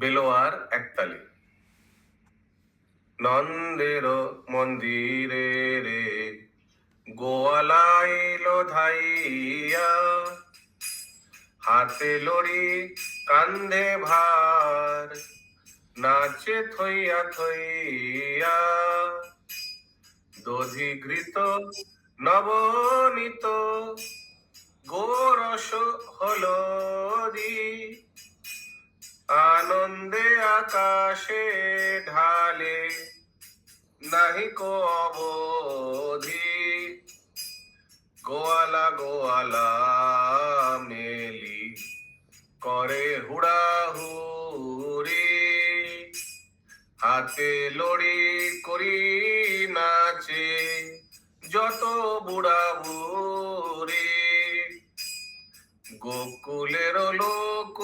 বেলোয়ার একতালি। নন্দের মন্দিরে রে গোয়ালাইল ধাইয়া হাতে লড়ি কান্ধে ভার, নাচে থইয়া থইয়া। দধিঘৃত, নবনীত, গোরস হলদি আনন্দে আকাশে ঢালে, নাহি কো অবধি। গোয়ালা গোয়ালা মেলি করে হুড়াহুড়ি। হাতে লড়ি করি নাচে যত বুড়া বুড়ি গোকুলের লোক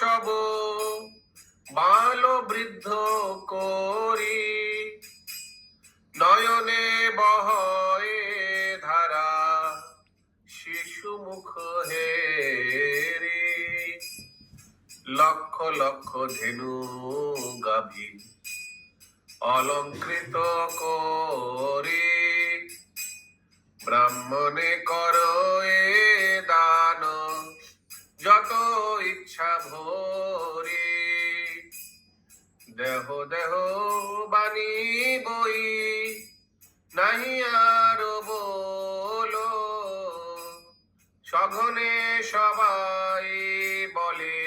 সব বাল বৃদ্ধ করি, নয়নে বহয়ে ধারা, শিশু মুখ হেরি। লক্ষ লক্ষ ধেনু গাভী, অলঙ্কৃত করি। ব্রাহ্মণে কর এ দান, যত ইচ্ছা ভরি। দেহ দেহ বাণী বই নাহি আর বলো। সঘনে সবাই বলে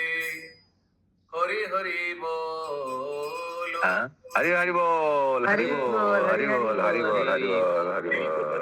হরি হরি বল। হ্যাঁ? হরি হরি বল হরি বল, হরি বল হরি বল হরি বল হরি বল।